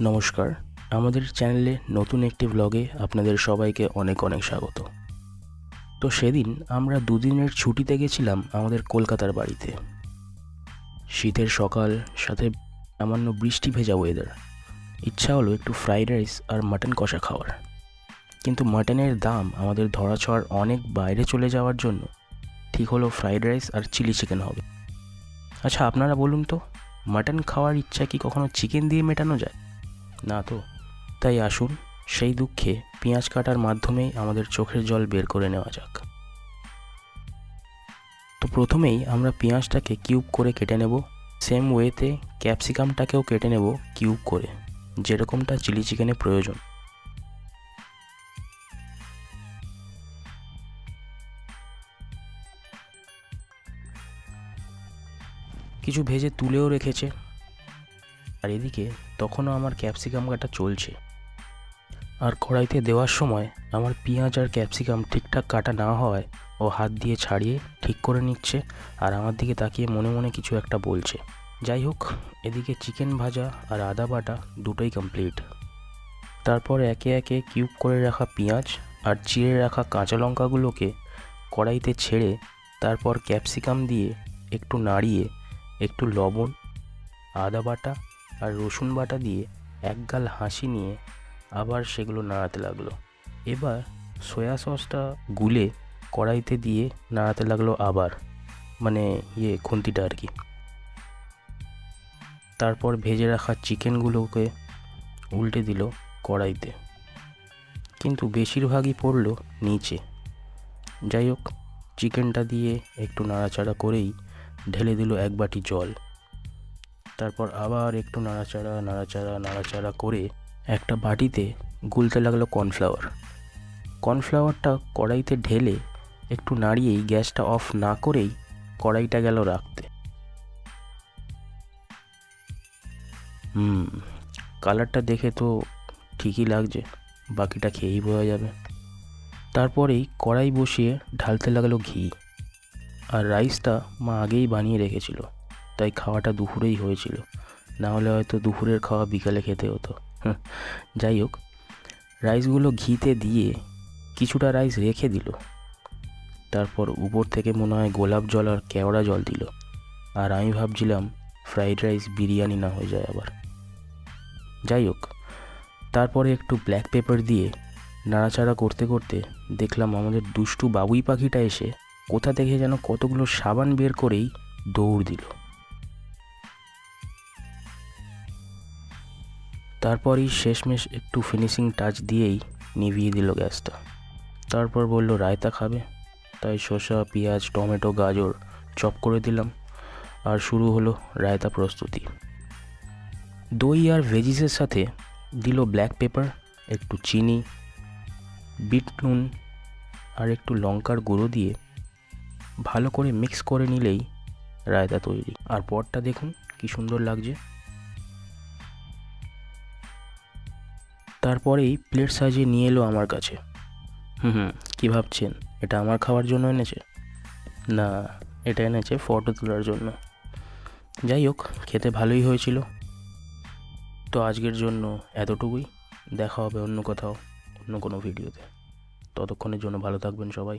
নমস্কার। আমাদের চ্যানেলে নতুন একটি ব্লগে আপনাদের সবাইকে অনেক অনেক স্বাগত। তো সেদিন আমরা দুদিনের ছুটিতে গেছিলাম আমাদের কলকাতার বাড়িতে। শীতের সকাল, সাথে সামান্য বৃষ্টি ভেজা ওয়েদার ইচ্ছা হলো একটু ফ্রাইড রাইস আর মাটন কষা খাওয়ার। কিন্তু মাটনের দাম আমাদের ধরা ছোঁয়ার অনেক বাইরে চলে যাওয়ার জন্য ঠিক হলো ফ্রাইড রাইস আর চিলি চিকেন হবে। আচ্ছা আপনারা বলুন তো মাটন খাওয়ার ইচ্ছা কি কখনো চিকেন দিয়ে মেটানো যায়? না তো। তাই আসুন, সেই দুঃখে পেঁয়াজ কাটার মাধ্যমেই আমাদের চোখের জল বের করে নেওয়া যাক। তো প্রথমেই আমরা পেঁয়াজটাকে কিউব করে কেটে নেব। সেম ওয়েতে ক্যাপসিকামটাকেও কেটে নেব কিউব করে, যেরকমটা চিলি চিকেনে প্রয়োজন। কিছু ভেজে তুলেও রেখেছে। আর এদিকে তখনও আমার ক্যাপসিকাম কাটা চলছে। আর কড়াইতে দেওয়ার সময় আমার পেঁয়াজ আর ক্যাপসিকাম ঠিকঠাক কাটা না হওয়ায় ও হাত দিয়ে ছাড়িয়ে ঠিক করে নিচ্ছে আর আমার দিকে তাকিয়ে মনে মনে কিছু একটা বলছে। যাই হোক, এদিকে চিকেন ভাজা আর আদা বাটা দুটোই কমপ্লিট তারপর একে একে কিউব করে রাখা পেঁয়াজ আর চিড়ে রাখা কাঁচা লঙ্কাগুলোকে কড়াইতে ছেড়ে তারপর ক্যাপসিকাম দিয়ে একটু নাড়িয়ে একটু লবণ, আদা বাটা আর রসুন বাটা দিয়ে একগাল হাসি নিয়ে আবার সেগুলো নাড়াতে লাগল। এবার সয়া সসটা গুলে কড়াইতে দিয়ে নাড়াতে লাগল আবার মানে ইয়ে খুন্তিটা আর কি। তারপর ভেজে রাখা চিকেনগুলোকে উল্টে দিল কড়াইতে। কিন্তু বেশিরভাগই পড়ল নিচে। যাই হোক, চিকেনটা দিয়ে একটু নাড়াচাড়া করেই ঢেলে দিল এক বাটি জল। তারপর আবার একটু নাড়াচাড়া নাড়াচাড়া নাড়াচাড়া করে একটা বাটিতে গুলতে লাগল কর্নফ্লাওয়ার। কর্নফ্লাওয়ারটা কড়াইতে ঢেলে একটু নাড়িয়েই গ্যাসটা অফ না করেই কড়াইটা গেল রাখতে। হুম, কালারটা দেখে তো ঠিকই লাগছে, বাকিটা খেয়েই বোঝা যাবে। তারপরেই কড়াই বসিয়ে ঢালতে লাগল ঘি, আর রাইসটা মা আগেই বানিয়ে রেখেছিল। তাই খাওয়াটা দুপুরেই হয়েছিল। না হলে হয়তো দুপুরের খাওয়া বিকালে খেতে হতো। যাই হোক, রাইসগুলো ঘিতে দিয়ে কিছুটা রাইস রেখে দিল। তারপর উপর থেকে মনে হয় গোলাপ জল আর কেওড়া জল দিল। আর আমি ভাবছিলাম, ফ্রাইড রাইস বিরিয়ানি না হয়ে যায় আবার। যাই হোক, তারপরে একটু ব্ল্যাক পেপার দিয়ে নাড়াচাড়া করতে করতে দেখলাম আমাদের দুষ্টু বাবুই পাখিটা এসে কোথা থেকে যেন কতগুলো সাবান বের করেই দৌড় দিল। তারপরই শেষমেশ একটু ফিনিশিং টাচ দিয়েই নিভিয়ে দিল গ্যাসটা। তারপর বলল, রায়তা খাবে? তাই শসা, পেঁয়াজ, টমেটো, গাজর চপ করে দিলাম। আর শুরু হলো রায়তা প্রস্তুতি। দই আর ভেজিসের সাথে দিল ব্ল্যাক পেপার একটু চিনি বিট নুন আর একটু লঙ্কার গুঁড়ো দিয়ে ভালো করে মিক্স করে নিলেই রায়তা তৈরি। আর পরটা দেখুন কি সুন্দর লাগছে। তারপরেই প্লেট সাজিয়ে নিয়ে এলো আমার কাছে। হুম হুম, কী ভাবছেন? এটা আমার খাওয়ার জন্য এনেছে? না, এটা এনেছে ফটো তোলার জন্য। যাই হোক, খেতে ভালোই হয়েছিল। তো আজকের জন্য এতটুকুই। দেখা হবে অন্য কোথাও, অন্য কোনো ভিডিওতে ততক্ষণের জন্য ভালো থাকবেন সবাই।